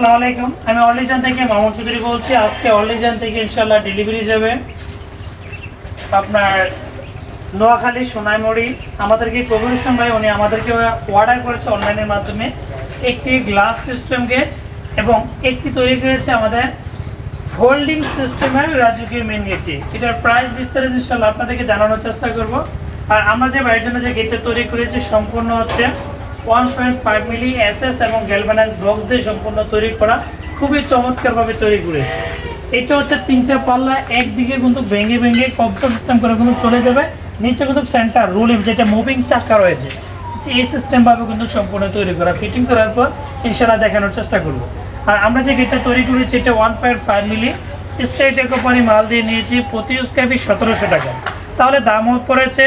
আসসালামু আলাইকুম। আমি অলিজান থেকে মামুন চৌধুরী বলছি। আজকে অলিজান থেকে ইনশাল্লাহ ডেলিভারি যাবে আপনার নোয়াখালী সোনাইমুড়ি। আমাদেরকে কবিরুসন ভাই উনি আমাদেরকে অর্ডার করেছে অনলাইনের মাধ্যমে একটি গ্লাস সিস্টেম গেট এবং একটি তৈরি করেছে আমাদের ফোল্ডিং সিস্টেমের রাজকীয় মেন গেটটি এটার প্রাইস বিস্তারিত ইনশাল্লাহ আপনাদেরকে জানানোর চেষ্টা করব। আর আমরা যে বাড়ির জন্য যে গেটটা তৈরি করেছি, সম্পূর্ণ হচ্ছে one point five milli SS এবং গ্যালভানাইজ বক্স দিয়ে সম্পূর্ণ তৈরি করা খুবই চমৎকারভাবে তৈরি করেছে। এটা হচ্ছে তিনটা পাল্লা, একদিকে কিন্তু ভেঙে ভেঙে কবজা সিস্টেম করে কিন্তু চলে যাবে, নিচে কিন্তু সেন্টার রুল যেটা মুভিং চাকা রয়েছে। এই সিস্টেমভাবে কিন্তু সম্পূর্ণ তৈরি করা। ফিটিং করার পর ইনশাল্লাহ দেখানোর চেষ্টা করব। আর আমরা যে গেটটা তৈরি করেছি, এটা one point five milli state company মাল দিয়ে নিয়েছি, প্রতি স্ক্যাপি সতেরোশো টাকা। তাহলে দাম পড়েছে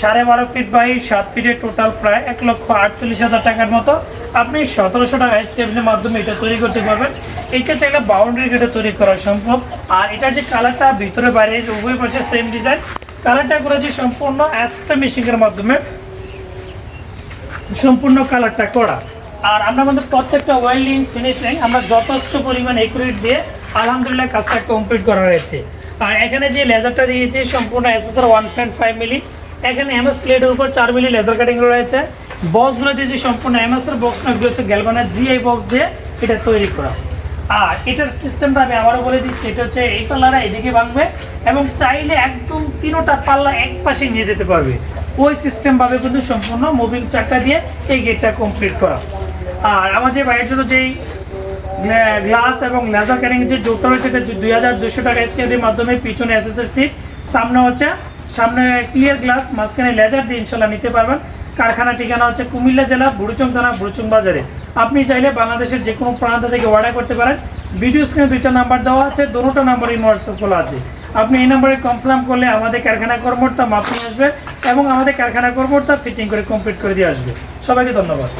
সাড়ে বারো ফিট বাই সাত ফিটের টোটাল প্রায় এক লক্ষ আটচল্লিশ হাজার টাকার মতো। আপনি সতেরোশো টাকা স্কেপের মাধ্যমে এটা তৈরি করতে পারবেন। এটা চাইলে বাউন্ডারি গেটে তৈরি করা সম্ভব। আর এটা যে কালারটা ভিতরে বাইরে উভয় পাশে সেম ডিজাইন কালারটা করেছি সম্পূর্ণ অ্যাস্ট্রা মেশিনের মাধ্যমে। সম্পূর্ণ কালারটা করা। আর আমরা আমাদের প্রত্যেকটা ওয়েল্ডিং ফিনিশিং আমরা যথেষ্ট পরিমাণ একুরেট দিয়ে আলহামদুলিল্লাহ কাজটা কমপ্লিট করা হয়েছে। আর এখানে যে লেজারটা দিয়েছি, সম্পূর্ণ SSR one point five milli এখানে এমএস প্লেটের উপর চার মিলি লেজার কাটিং রয়েছে। বক্সগুলো দিয়েছি সম্পূর্ণ এমএস এর বক্স না হচ্ছে গ্যালভানের জিআই বক্স দিয়ে এটা তৈরি করা। আর এটার সিস্টেমটা আমি আবারও বলে দিচ্ছি, এটা হচ্ছে এই পাল্লাটা এদিকে ভাঙবে এবং চাইলে একদম তিনোটা পাল্লা এক পাশে নিয়ে যেতে পারবে। ওই সিস্টেমভাবে কিন্তু সম্পূর্ণ মোবিল চাকা দিয়ে এই গেটটা কমপ্লিট করা। আর আমার যে বাইরের জন্য যেই গ্লাস এবং লেজার ক্যারিং যে জোটটা রয়েছে, এটা দুই হাজার দুশো টাকা স্কেলের মাধ্যমে পিছনে এসএসএর সিট সামনে হচ্ছে সামনে ক্লিয়ার গ্লাস মাঝখানে লেজার দিয়ে ইনশাল্লাহ নিতে পারবেন। কারখানা ঠিকানা হচ্ছে কুমিল্লা জেলা, বুড়ুচং থানা, বুড়ুচং বাজারে। আপনি চাইলে বাংলাদেশের যে কোনো প্রান্ত থেকে অর্ডার করতে পারেন। ভিডিও স্ক্রিনে দুইটা নাম্বার দেওয়া আছে দুটো নাম্বারই হোয়াটসঅ্যাপ খোলা আছে। আপনি এই নম্বরে কনফার্ম করলে আমাদের কারখানা কর্মকর্তা মাপ নিয়ে আসবে এবং আমাদের কারখানা কর্মকর্তা ফিটিং করে কমপ্লিট করে দিয়ে আসবে। সবাইকে ধন্যবাদ।